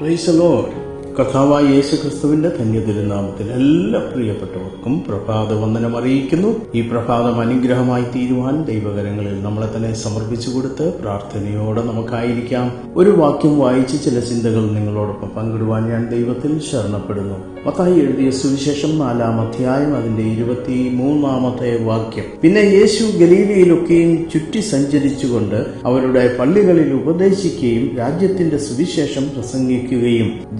Praise the Lord. കഥാവായ യേശു ക്രിസ്തുവിന്റെ ധന്യതിരുനാമത്തിൽ എല്ലാ പ്രിയപ്പെട്ടവർക്കും പ്രഭാത വന്ദനം അറിയിക്കുന്നു. ഈ പ്രഭാതം അനുഗ്രഹമായി തീരുവാൻ ദൈവകരങ്ങളിൽ നമ്മളെ തന്നെ സമർപ്പിച്ചു കൊടുത്ത് പ്രാർത്ഥനയോടെ നമുക്കായിരിക്കാം. ഒരു വാക്യം വായിച്ച് ചില ചിന്തകൾ നിങ്ങളോടൊപ്പം പങ്കിടുവാൻ ഞാൻ ദൈവത്തിൽ ശരണപ്പെടുന്നു. മത്തായി എഴുതിയ സുവിശേഷം നാലാം അധ്യായം അതിന്റെ ഇരുപത്തി മൂന്നാമത്തെ വാക്യം. പിന്നെ യേശു ഗലീലയിലൊക്കെയും ചുറ്റി സഞ്ചരിച്ചുകൊണ്ട് അവരുടെ പള്ളികളിൽ ഉപദേശിക്കുകയും രാജ്യത്തിന്റെ സുവിശേഷം പ്രസംഗിക്കുകയും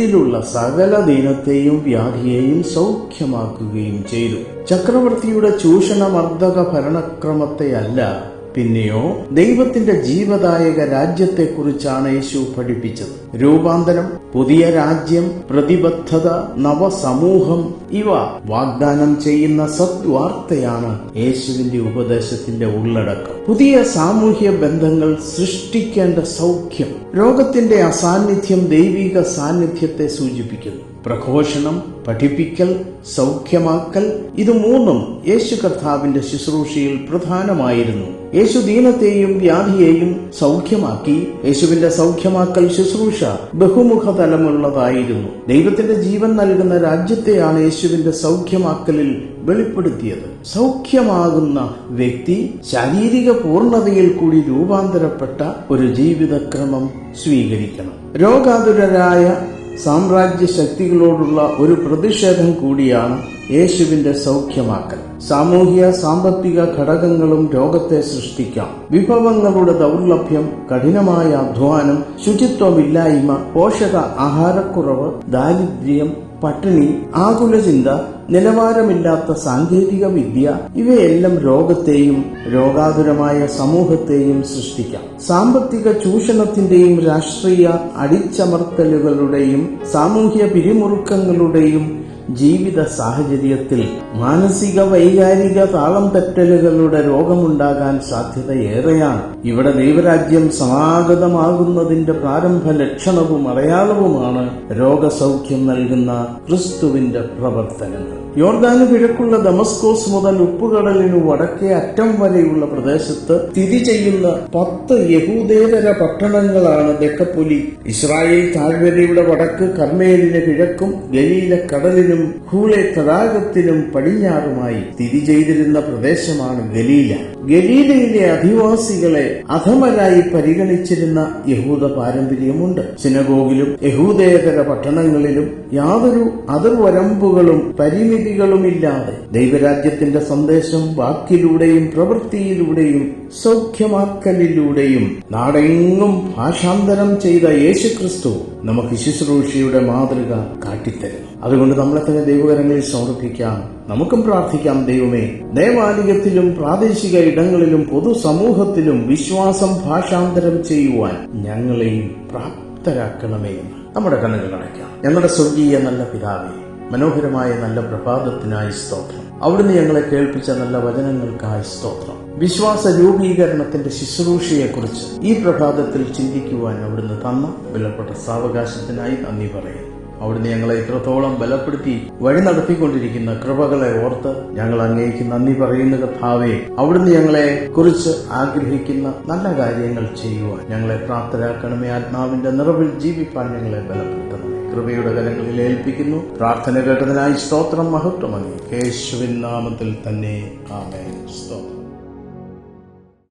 ജനത്തിലുള്ള സകല ദീനത്തെയും വ്യാധിയെയും സൗഖ്യമാക്കുകയും ചെയ്തു. ചക്രവർത്തിയുടെ ചൂഷണമർദ്ദക ഭരണക്രമത്തെയല്ല പിന്നെയോ ദൈവത്തിന്റെ ജീവദായക രാജ്യത്തെക്കുറിച്ചാണ് യേശു പഠിപ്പിച്ചത്. രൂപാന്തരം പുതിയ രാജ്യം പ്രതിബദ്ധത നവസമൂഹം ഇവ വാഗ്ദാനം ചെയ്യുന്ന സദ്വാർത്തയാണ് യേശുവിന്റെ ഉപദേശത്തിന്റെ ഉള്ളടക്കം. പുതിയ സാമൂഹ്യ ബന്ധങ്ങൾ സൃഷ്ടിക്കേണ്ട സൗഖ്യം രോഗത്തിന്റെ അസാന്നിധ്യം ദൈവിക സാന്നിധ്യത്തെ സൂചിപ്പിക്കുന്നു. പ്രഘോഷണം പഠിപ്പിക്കൽ സൗഖ്യമാക്കൽ ഇത് മൂന്നും യേശു കർത്താവിന്റെ ശുശ്രൂഷയിൽ പ്രധാനമായിരുന്നു. യേശു ദീനത്തെയും വ്യാധിയെയും സൗഖ്യമാക്കി. യേശുവിന്റെ സൗഖ്യമാക്കൽ ശുശ്രൂഷ ബഹുമുഖ തലമുള്ളതായിരുന്നു ദൈവത്തിന്റെ ജീവൻ നൽകുന്ന രാജ്യത്തെയാണ് യേശുവിന്റെ സൗഖ്യമാക്കലിൽ വെളിപ്പെടുത്തിയത്. സൗഖ്യമാകുന്ന വ്യക്തി ശാരീരിക പൂർണതയിൽ കൂടി രൂപാന്തരപ്പെട്ട ഒരു ജീവിതക്രമം സ്വീകരിക്കണം. രോഗാതുരരായ സാമ്രാജ്യ ശക്തികളോടുള്ള ഒരു പ്രതിഷേധം കൂടിയാണ് യേശുവിന്റെ സൗഖ്യമാക്കൽ. സാമൂഹ്യ സാമ്പത്തിക ഘടകങ്ങളും രോഗത്തെ സൃഷ്ടിക്കാം. വിഭവങ്ങളുടെ ദൗർലഭ്യം കഠിനമായ അധ്വാനം ശുചിത്വമില്ലായ്മ പോഷക ആഹാരക്കുറവ് ദാരിദ്ര്യം പട്ടിണി ആകുലചിന്ത നിലവാരമില്ലാത്ത സാങ്കേതിക വിദ്യ ഇവയെല്ലാം രോഗത്തെയും രോഗാതുരമായ സമൂഹത്തെയും സൃഷ്ടിക്കാം. സാമ്പത്തിക ചൂഷണത്തിന്റെയും രാഷ്ട്രീയ അടിച്ചമർത്തലുകളുടെയും സാമൂഹ്യ പിരിമുറുക്കങ്ങളുടെയും ജീവിത സാഹചര്യത്തിൽ മാനസിക വൈകാരിക താളം തെറ്റലുകളുടെ രോഗമുണ്ടാകാൻ സാധ്യത ഏറെയാണ് ഇവിടെ ദൈവരാജ്യം സമാഗതമാകുന്നതിന്റെ പ്രാരംഭ ലക്ഷണവും അടയാളവുമാണ് രോഗസൗഖ്യം നൽകുന്ന ക്രിസ്തുവിന്റെ പ്രവർത്തനങ്ങൾ. യോർദാന് കിഴക്കുള്ള ദമസ്കോസ് മുതൽ ഉപ്പുകടലിനു വടക്കേ അറ്റം വരെയുള്ള പ്രദേശത്ത് സ്ഥിതി ചെയ്യുന്ന പത്ത് യഹൂദേതര പട്ടണങ്ങളാണ് ദക്കപ്പൊലി. ഇസ്രായേൽ താഴ്വരയുടെ വടക്ക് കർമ്മേലിന് കിഴക്കും ഗലീല കടലിനും ഹൂളെ തടാകത്തിനും പടിഞ്ഞാറുമായി സ്ഥിതി ചെയ്തിരുന്ന പ്രദേശമാണ് ഗലീല. ഗലീലയിലെ അധിവാസികളെ അധമരായി പരിഗണിച്ചിരുന്ന യഹൂദ പാരമ്പര്യമുണ്ട്. സിനഗോഗിലും യഹൂദേതര പട്ടണങ്ങളിലും യാതൊരു അതിർവരമ്പുകളും പരിമിതികളും ഇല്ലാതെ ദൈവരാജ്യത്തിന്റെ സന്ദേശം വാക്കിലൂടെയും പ്രവൃത്തിയിലൂടെയും സൗഖ്യമാക്കലിലൂടെയും നാടെങ്ങും ഭാഷാന്തരം ചെയ്ത യേശുക്രിസ്തു നമുക്ക് ശുശ്രൂഷയുടെ മാതൃക കാട്ടിത്തരുന്നു. അതുകൊണ്ട് നമ്മളെ തന്നെ ദൈവകരങ്ങളിൽ സമർപ്പിക്കാം. നമുക്കും പ്രാർത്ഥിക്കാം ദൈവമേ. ദേവാലയത്തിലും പ്രാദേശിക ഇടങ്ങളിലും പൊതുസമൂഹത്തിലും വിശ്വാസം ഭാഷാന്തരം ചെയ്യുവാൻ ഞങ്ങളെയും പ്രാപ്തരാക്കണമേ എന്ന് നമ്മുടെ കണ്ണുകൾ അടയ്ക്കാം. ഞങ്ങളുടെ സ്വർഗീയ നല്ല പിതാവേ മനോഹരമായ നല്ല പ്രഭാതത്തിനായി സ്തോത്രം. അവിടുന്ന് ഞങ്ങളെ കേൾപ്പിച്ച നല്ല വചനങ്ങൾക്കായി സ്തോത്രം. വിശ്വാസ രൂപീകരണത്തിന്റെ ശുശ്രൂഷയെക്കുറിച്ച് ഈ പ്രഭാതത്തിൽ ചിന്തിക്കുവാൻ അവിടുന്ന് തന്ന വിലപ്പെട്ട സാവകാശത്തിനായി നന്ദി പറയുന്നു. അവിടുന്ന് ഞങ്ങളെ ഇത്രത്തോളം ബലപ്പെടുത്തി വഴി നടത്തിക്കൊണ്ടിരിക്കുന്ന കൃപകളെ ഓർത്ത് ഞങ്ങൾ അങ്ങേക്ക് നന്ദി പറയുന്ന കഥാവേ അവിടുന്ന് ഞങ്ങളെ കുറിച്ച് ആഗ്രഹിക്കുന്ന നല്ല കാര്യങ്ങൾ ചെയ്യുവാൻ ഞങ്ങളെ പ്രാപ്തരാക്കണമേ. ആത്മാവിന്റെ നിറവിൽ ജീവിപ്പാൻ ഞങ്ങളെ ബലപ്പെടുത്തണമേ. കൃപയുടെ കരങ്ങളിൽ ഏൽപ്പിക്കുന്നു. പ്രാർത്ഥന കേട്ടതിനായി സ്തോത്രം മഹത്വമതി കേശുവിൻ നാമത്തിൽ തന്നെ ആമേ സ്തോത്രം.